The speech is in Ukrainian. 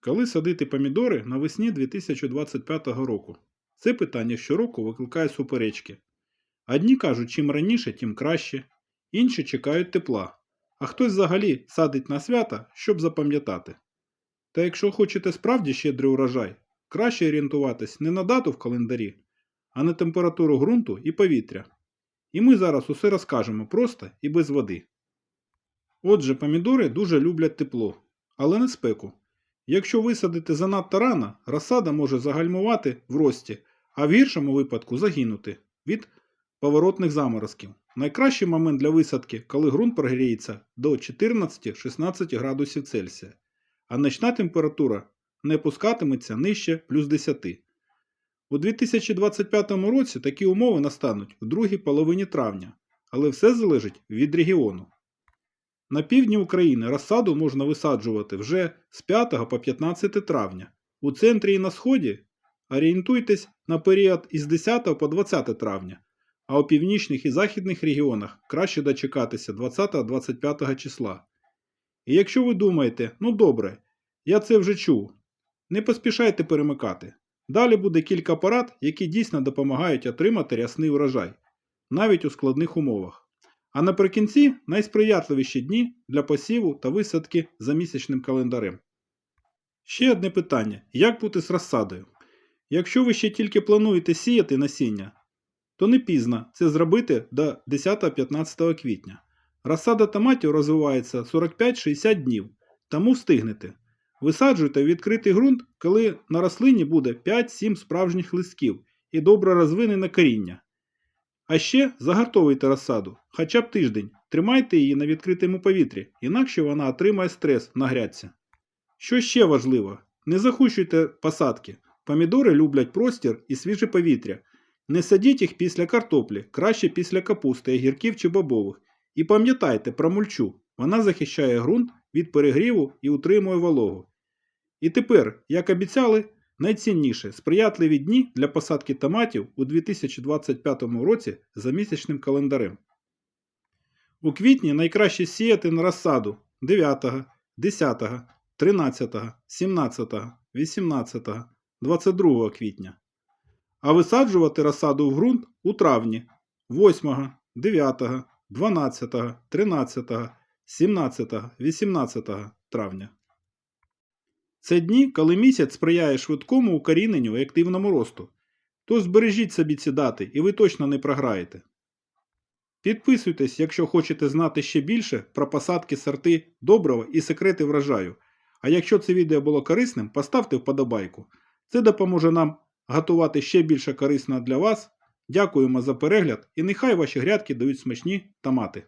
Коли садити помідори навесні 2025 року? Це питання щороку викликає суперечки. Одні кажуть, чим раніше, тим краще, інші чекають тепла, а хтось взагалі садить на свята, щоб запам'ятати. Та якщо хочете справді щедрий урожай, краще орієнтуватись не на дату в календарі, а на температуру ґрунту і повітря. І ми зараз усе розкажемо просто і без води. Отже, помідори дуже люблять тепло, але не спеку. Якщо висадити занадто рано, розсада може загальмувати в рості, а в гіршому випадку загинути від поворотних заморозків. Найкращий момент для висадки, коли ґрунт прогріється до 14-16 градусів Цельсія, а ночна температура не опускатиметься нижче плюс 10. У 2025 році такі умови настануть в другій половині травня, але все залежить від регіону. На півдні України розсаду можна висаджувати вже з 5 по 15 травня. У центрі і на сході орієнтуйтесь на період із 10 по 20 травня, а у північних і західних регіонах краще дочекатися 20-25 числа. І якщо ви думаєте, ну добре, я це вже чув, не поспішайте перемикати. Далі буде кілька порад, які дійсно допомагають отримати рясний урожай, навіть у складних умовах. А наприкінці найсприятливіші дні для посіву та висадки за місячним календарем. Ще одне питання: як бути з розсадою? Якщо ви ще тільки плануєте сіяти насіння, то не пізно це зробити до 10-15 квітня. Розсада томатів розвивається 45-60 днів, тому встигнете. Висаджуйте відкритий ґрунт, коли на рослині буде 5-7 справжніх листків і добре розвинене коріння. А ще загартовуйте розсаду, хоча б тиждень, тримайте її на відкритому повітрі, інакше вона отримає стрес на грядці. Що ще важливо, не захущуйте посадки. Помідори люблять простір і свіже повітря. Не садіть їх після картоплі, краще після капусти, огірків чи бобових. І пам'ятайте про мульчу, вона захищає ґрунт від перегріву і утримує вологу. І тепер, як обіцяли, найцінніше сприятливі дні для посадки томатів у 2025 році за місячним календарем. У квітні найкраще сіяти на розсаду 9, 10, 13, 17, 18, 22 квітня. А висаджувати розсаду в ґрунт у травні 8, 9, 12, 13, 17, 18 травня. Це дні, коли місяць сприяє швидкому укоріненню і активному росту. Тож збережіть собі ці дати і ви точно не програєте. Підписуйтесь, якщо хочете знати ще більше про посадки сорти доброго і секрети врожаю. А якщо це відео було корисним, поставте вподобайку. Це допоможе нам готувати ще більше корисного для вас. Дякуємо за перегляд і нехай ваші грядки дають смачні томати.